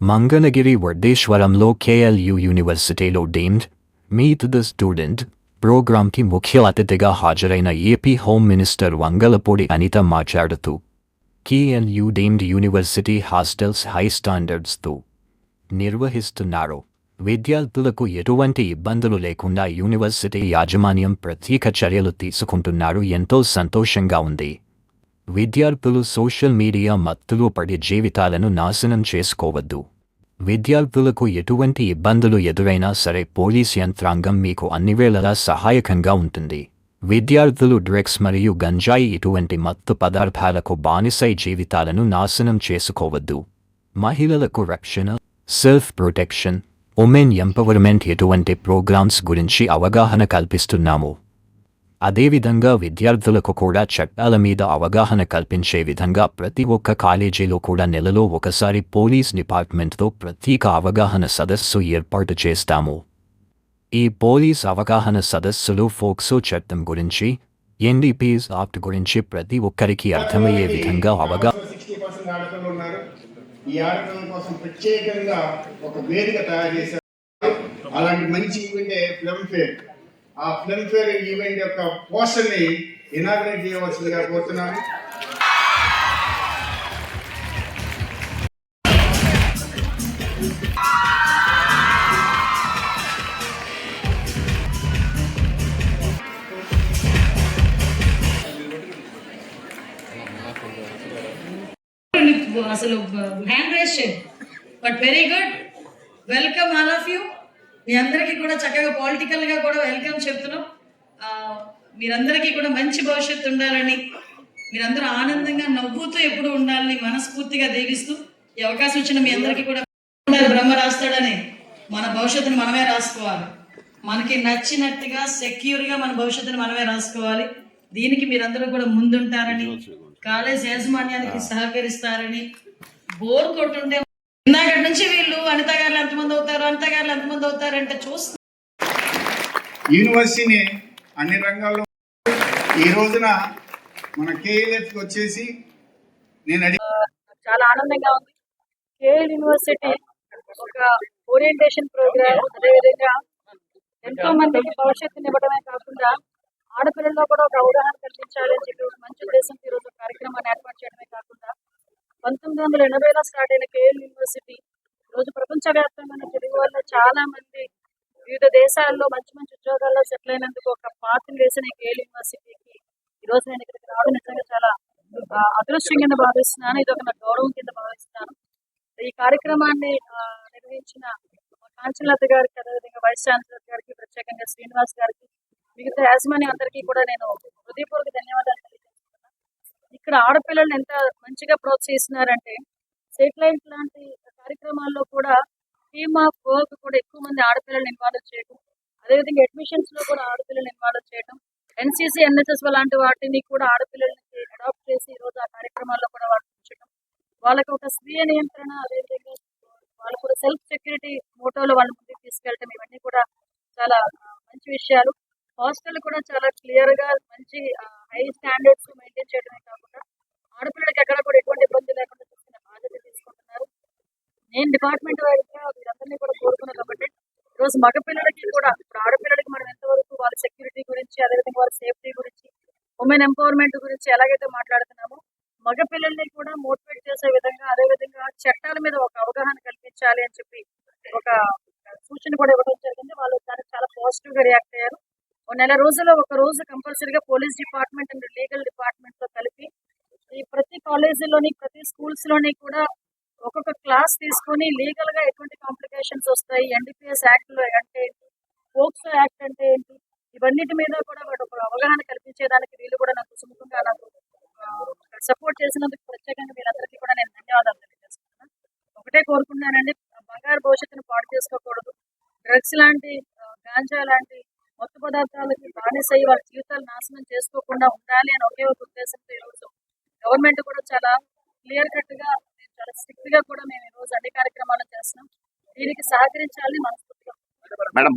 మంగళగిరి వర్ధేశ్వరంలో కేఎల్యు యూనివర్సిటీలో deemed meet the student ప్రోగ్రాంకి ముఖ్య అతిథిగా హాజరైన AP home minister Vangalapudi Anitha మాట్లాడుతూ KLU deemed university hostels high స్టాండర్డ్స్తో నిర్వహిస్తున్నారు. విద్యార్థులకు ఎటువంటి ఇబ్బందులు లేకుండా యూనివర్సిటీ యాజమాన్యం ప్రత్యేక చర్యలు తీసుకుంటున్నారు. ఎంతో సంతోషంగా ఉంది. విద్యార్థులు సోషల్ మీడియా మత్తులో పడి జీవితాలను నాశనం చేసుకోవద్దు. విద్యార్థులకు ఎటువంటి ఇబ్బందులు ఎదురైనా సరే పోలీస్ యంత్రాంగం మీకు అన్నివేళలా సహాయకంగా ఉంటుంది. విద్యార్థులు డ్రగ్స్ మరియు గంజాయి ఇటువంటి మత్తు పదార్థాలకు బానిసై జీవితాలను నాశనం చేసుకోవద్దు. మహిళలకు రక్షణ సెల్ఫ్ ప్రొటెక్షన్ ఉమెన్ ఎంపవర్మెంట్ ఎటువంటి ప్రోగ్రామ్స్ గురించి అవగాహన కల్పిస్తున్నాము. అదేవిధంగా విద్యార్థులకు కూడా చట్టాల మీద అవగాహన కల్పించే విధంగా ప్రతి ఒక్క కాలేజీలో కూడా నెలలో ఒకసారి పోలీస్ డిపార్ట్మెంట్తో ప్రత్యేక అవగాహన సదస్సు ఏర్పాటు చేస్తాము. ఈ పోలీస్ అవగాహన సదస్సులు ఫోక్సో చట్టం గురించి ఎన్డీపీస్ ఆప్ట్ గురించి ప్రతి ఒక్కరికి అర్థమయ్యే విధంగా అవగాహన ఈ ఆడపిల్లల కోసం ప్రత్యేకంగా ఒక వేదిక తయారు చేశారు. అలాంటి మంచి ఈవెంటే ఫిల్మ్ ఫేర్ ఆ ఫిల్మ్ఫేర్ ఈవెంట్ యొక్క పోస్టర్ని ఇనాగ్రేట్ చేయవలసిందిగా కోరుతున్నాను అసలు హ్యాండ్ రేస్ చేయండి but very good welcome all of you మీ అందరికీ కూడా చక్కగా పొలిటికల్గా కూడా వెల్కమ్ చెప్తున్నాం. ఆ, మీరందరికీ కూడా మంచి భవిష్యత్తు ఉండాలని మీరందరూ ఆనందంగా నవ్వుతూ ఎప్పుడు ఉండాలని మనస్ఫూర్తిగా దీవిస్తూ ఈ అవకాశం ఇచ్చిన మీ అందరికీ కూడా బ్రహ్మ రాస్తాడని మన భవిష్యత్తును మనమే రాసుకోవాలి. మనకి నచ్చినట్టుగా సెక్యూర్గా మన భవిష్యత్తును మనమే రాసుకోవాలి. దీనికి మీరందరూ కూడా ముందుంటారని కాలేజ్ యాజమాన్యానికి సహకరిస్తారని బోర్ కొట్టుంటే ఇందాక నుంచి వీళ్ళు అనిత గారు ఎంతమంది అవుతారు అనిత గారు ఎంతమంది అవుతారు అంటే చూస్తూ యూనివర్సిటీని అన్ని రంగాల్లో ఈ రోజున మన కేఎల్ఎఫ్ వచ్చేసి నేను అడిగి చాలా ఆనందంగా ఉంది. కేఎల్ యూనివర్సిటీ ఒక ఓరియంటేషన్ ప్రోగ్రామ్ అదేవిధంగా ఎంతో మందికి భవిష్యత్తుని ఇవ్వడమే కాకుండా ఆడపిల్లల్లో కూడా ఒక అవగాహన కల్పించాలి అని చెప్పి ఒక మంచి ఉద్దేశంతో ఈరోజు కార్యక్రమాన్ని ఏర్పాటు చేయడమే పంతొమ్మిది వందల ఎనభైలో స్టార్ట్ అయిన కేఎల్ యూనివర్సిటీ రోజు ప్రపంచవ్యాప్తంగా తెలుగు వాళ్ళు చాలా మంది వివిధ దేశాల్లో మంచి మంచి ఉద్యోగాల్లో సెటిల్ అయినందుకు ఒక పాత్రను వేసిన కేఎల్ యూనివర్సిటీకి ఈ రోజు నేను ఇక్కడికి రావడం నిజంగా చాలా అదృష్టం కింద భావిస్తున్నాను. ఇది ఒక నా గౌరవం కింద భావిస్తున్నాను ఈ కార్యక్రమాన్ని నిర్వహించిన కాంచనాథ్ గారికి అదేవిధంగా వైస్ ఛాన్సలర్ గారికి ప్రత్యేకంగా శ్రీనివాస్ గారికి మిగతా యాజమాన్యం అందరికీ కూడా నేను హృదయపూర్వక ధన్యవాదాలు ఇక్కడ ఆడపిల్లల్ని ఎంత మంచిగా ప్రోత్సహిస్తున్నారంటే సెటిలైట్ లాంటి కార్యక్రమాల్లో కూడా టీమ్ ఆఫ్ వర్క్ కూడా ఎక్కువ మంది ఆడపిల్లల్ని ఇన్వాల్వ్ చేయడం అదేవిధంగా అడ్మిషన్స్లో కూడా ఆడపిల్లల్ని ఇన్వాల్వ్ చేయడం ఎన్సీసీ ఎన్ఎస్ఎస్ లాంటి వాటిని కూడా ఆడపిల్లల్ని అడాప్ట్ చేసి ఈ రోజు ఆ కార్యక్రమాల్లో కూడా వాటిని ఉంచడం వాళ్ళకి ఒక స్వీయ నియంత్రణ అదేవిధంగా వాళ్ళు కూడా సెల్ఫ్ సెక్యూరిటీ మోటోలో వాళ్ళ ముందుకు తీసుకెళ్ళటం ఇవన్నీ కూడా చాలా మంచి విషయాలు. హాస్టల్ కూడా చాలా క్లియర్గా మంచి హై స్టాండర్డ్స్ మెయింటైన్ చేయడమే కాకుండా ఆడపిల్లలకి ఎక్కడ కూడా ఎటువంటి ఇబ్బంది లేకుండా చూసుకునే బాధ్యత తీసుకుంటున్నారు. నేను డిపార్ట్మెంట్ వారిగా వీరందరినీ కూడా కోరుకున్నాను కాబట్టి ఈరోజు మగపిల్లలకి కూడా ఇప్పుడు ఆడపిల్లలకి మనం ఎంతవరకు వాళ్ళ సెక్యూరిటీ గురించి అదేవిధంగా వాళ్ళ సేఫ్టీ గురించి ఉమెన్ ఎంపవర్మెంట్ గురించి ఎలాగైతే మాట్లాడుతున్నామో మగ పిల్లల్ని కూడా మోటివేట్ చేసే విధంగా అదే విధంగా చట్టాల మీద ఒక అవగాహన కల్పించాలి అని చెప్పి ఒక సూచన కూడా ఇవ్వడం జరిగింది. వాళ్ళు దానికి చాలా పాజిటివ్గా రియాక్ట్ అయ్యారు. నెల రోజుల్లో ఒక రోజు compulsory police department and legal డిపార్ట్మెంట్తో కలిపి ఈ ప్రతి కాలేజీలోని ప్రతి స్కూల్స్లోని కూడా ఒక్కొక్క క్లాస్ తీసుకొని లీగల్గా ఎటువంటి కాంప్లికేషన్స్ వస్తాయి? ఎన్డీపీఎస్ యాక్ట్లో అంటే ఏంటి? పోక్సో యాక్ట్ అంటే ఏంటి? ఇవన్నిటి మీద కూడా వాటి ఒక అవగాహన కల్పించేదానికి వీళ్ళు కూడా నాకు సుముఖంగా నాకు సపోర్ట్ చేసినందుకు ప్రత్యేకంగా వీళ్ళందరికీ కూడా నేను ధన్యవాదాలు తెలియజేస్తున్నాను. ఒకటే కోరుకుంటున్నానండి బంగారు భవిష్యత్తును పాడు చేసుకోకూడదు. డ్రగ్స్ లాంటి గాంజా లాంటి మత్తు పదార్థాలకి బానిసై వాళ్ళ జీవితాలు నాశనం చేసుకోకుండా ఉండాలి అని ఒకే ఒక ఉద్దేశంతో ఈరోజు గవర్నమెంట్ కూడా చాలా క్లియర్ కట్గా చాలా స్ట్రిక్ట్గా కూడా మేము ఈ రోజు అన్ని కార్యక్రమాలు చేస్తున్నాం. దీనికి సహకరించాలని మనస్ఫూర్తిగా మేడం